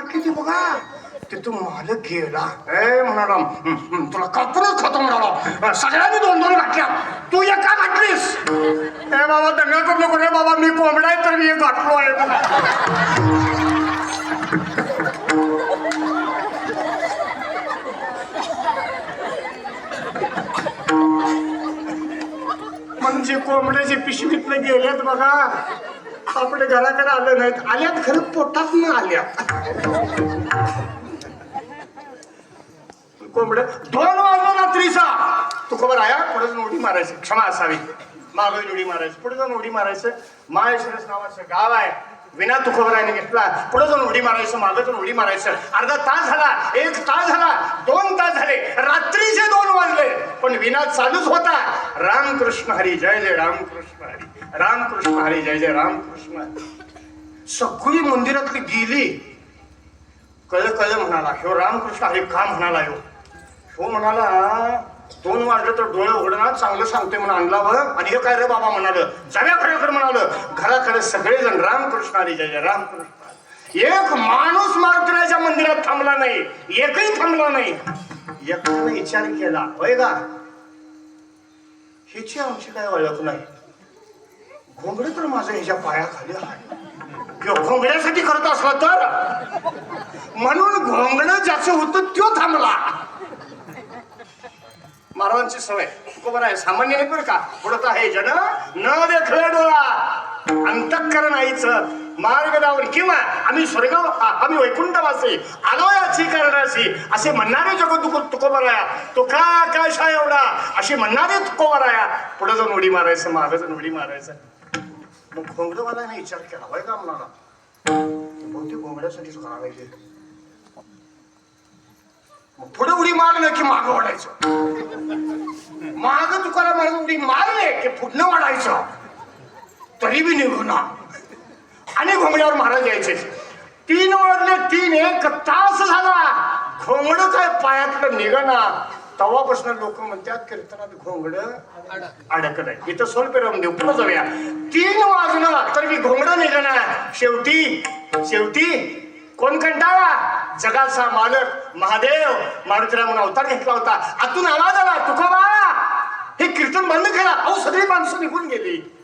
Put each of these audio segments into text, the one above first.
काढली ती बघा. तिथून मालक गेला. ए म्हणाला "हं, हं, तुला कापूनच खातो म्हणाला सगळ्यांनी दोन दोन घातल्या. तू एक का घातलीस? ए बाबा दंगा करू नको रे बाबा मी कोंबडा आहे तर मी घातलो आहे. म्हणजे कोंबड्याचे पिशवीतनं गेल्यात बघा. आपल्या घराकडे आलं नाहीत. आल्यात खरं पोटात न आल्या कोंबड दोन वाजता रात्रीचा. तू खबर आया पुढे जाऊन उडी मारायची. क्षमा असावी. मागे उडी मारायची. पुढे जाऊन उडी मारायचं. माळेश्वरस नावाचं गाव आहे. विना तुकोबराने घेतला. पुढे जाऊन उडी मारायचं मागे जाऊन उडी मारायचं. अर्धा तास झाला. एक तास झाला. दोन तास झाले. रात्रीचे दोन वाजले. पण विना चालूच होता. रामकृष्ण हरी. जय जय रामकृष्ण हरी. रामकृष्ण हरी जय जय रामकृष्ण. सगळी मंदिरातली गेली. कळ कळ म्हणाला ह्यो रामकृष्ण हरी का? म्हणाला ह्यो. हो म्हणाला दोन वाजलं तर डोळे उघडणार चांगलं सांगतोय म्हणून आणला बघ. आणि हे काय रे बाबा म्हणालं जाव्या खरेखर म्हणालं. घराकडे सगळेजण रामकृष्ण हरी जय जय रामकृष्ण. एक माणूस मारुतीराच्या मंदिरात थांबला नाही. एकही थांबला नाही. एकाने विचार केला होय का हिची आमची काय ओळख नाही? घोंगडे तर माझं ह्याच्या पायाखाली आहे. किंवा घोंगड्यासाठी करत असला तर? म्हणून घोंगडं ज्याचं होतं तो थांबला. महाराजांची सवय. बरोबर आहे सामान्य नाही बरं का? पुढत आहे जन न देखले डोळा अंतःकरण आईचं मार्ग किंवा आम्ही स्वर्ग आम्ही वैकुंठवासी आलो याची करण्याची. असे म्हणणारे जगत तुको तुकोबराया तो का आकाशा एवढा? असे म्हणणारे तुकोबराया पुढे जाऊन उडी मारायचं मागं जाऊन उडी मारायचं. मग घोंगडवाल्याने विचार केला होय का म्हणाला बहुतेक घोंगड्यासाठीच करावं पाहिजे मग पुढे उडी मारलं की माग वाढायचं माग तुकाराम महाराज उडी मारले की पुढनं वाढायचं तरी बी निघून आणि घोंगड्यावर महाराज यायचे. तीन वाजले तीन एक तास झाला. घोंगड काय पायातलं निघणार. तवापासून लोक म्हणतात कीर्तनात घोंगड अडकत आहे इथं सोल पेरवून देऊ. पुढे जाऊया. तीन वाजलं तर मी घोंगड निघणार शेवटी शेवटी कोण कंटाळा? जगाचा मालक महादेव. मारुतीला म्हणून अवतार घेतला होता. आतून आवाज आला तुकोबा हे कीर्तन बंद करा. अहो सगळी माणसं निघून गेली.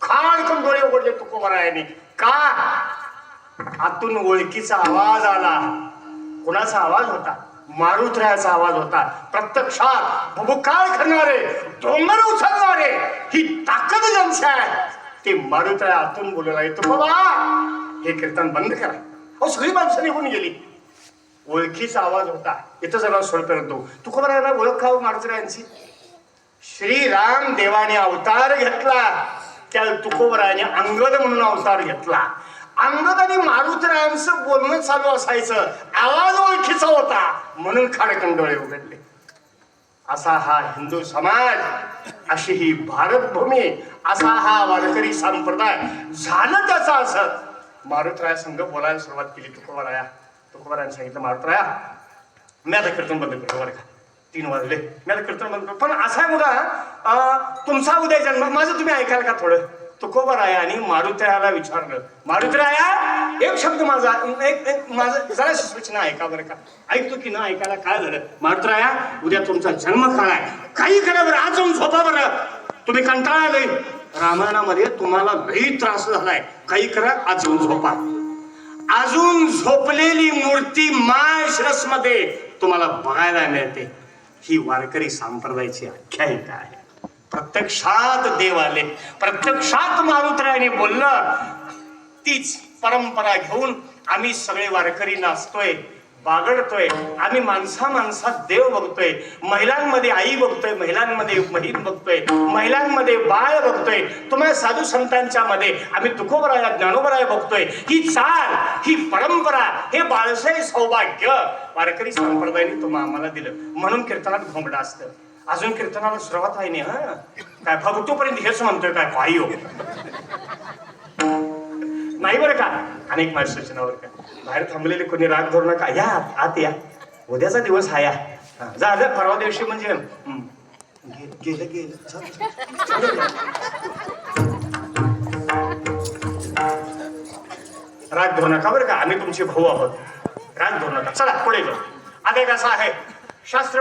खाडकन डोळे उघडले तुकोबारायाने. का? आतून ओळखीचा आवाज आला. कुणाचा आवाज होता? मारुतरायाचा आवाज होता. प्रत्यक्षात भुभुकाळ करणारे डोंगर उचलणारे ही ताकद ज्यांची आहे ते मारुत्र्या आतून बोलला येतो बाबा हे कीर्तन बंद करा. अहो सगळी माणसं निघून गेली. ओळखीचा आवाज होता. इथं जरा सोड करतो ना ओळख खाऊ श्री श्रीराम देवाने अवतार घेतला. त्या तुकोबरायाने अंगद म्हणून अवतार घेतला. अंगद आणि मारुतरायांचं बोलणं चालू असायचं. आवाज ओळखीचा होता. म्हणून खाडकन डोळे उघडले. असा हा हिंदू समाज अशी ही भारतभूमी असा हा वारकरी संप्रदाय झालं त्याचा असं. मारुतराया संघ बोलायला सुरुवात केली. तुकोबाराया. तुकोबरायाने सांगितलं मारुतराया मी आता कीर्तन बंद करतो बरं का. तीन वाजले. मी आता कीर्तन बंद करतो. पण असा आहे बघा तुमचा उद्या जन्म. माझं तुम्ही ऐकाल का थोडं? तुकोबराया आणि मारुतरायाला विचारलं मारुतराया एक शब्द माझा एक एक माझं जरा सूचना ऐका बरं का. ऐकतो की ना ऐकायला काय झालं? मारुतराया उद्या तुमचा जन्म काळ आहे. काही करा बरं आज जाऊन झोपा बरं. तुम्ही कंटाळा लई रामायणामध्ये तुम्हाला लई त्रास झालाय. काही करा आज जाऊन झोपा. अजून झोपलेली मूर्ती माळशिरसमध्ये तुम्हाला बघायला मिळते. ही वारकरी संप्रदायाची आख्यायिका आहे. प्रत्यक्षात देव आले. प्रत्यक्षात मारुतरायाने बोललं तीच परंपरा घेऊन आम्ही सगळे वारकरी नाचतोय बागडतोय आम्ही माणसा माणसात देव बघतोय महिलांमध्ये आई बघतोय महिलांमध्ये बहीण बघतोय महिलांमध्ये बाळ बघतोय तुम्हाला साधू संतांच्या मध्ये आम्ही तुकोबराया ज्ञानोबराया बघतोय. ही चाल ही परंपरा हे बाळसय सौभाग्य वारकरी संप्रदायाने तुम्हा आम्हाला दिलं. म्हणून कीर्तनात घोंगडा असतं. अजून कीर्तनाला सुरुवात आहे नाही हा? काय भगतोपर्यंत हेच म्हणतोय काय? पायी हो नाही बरं का? अनेक माझ्या सूचनावर का बाहेर थांबलेले कोणी राग धरू नका. या आत- या. उद्याचा दिवस हा या. जा जा परवा दिवशी म्हणजे. गेलं गेलं. राग धरू नका बरं का? आम्ही तुमचे भाऊ आहोत. राग धरू नका. चला पुढे जाऊ आता एक असं आहे. शास्त्र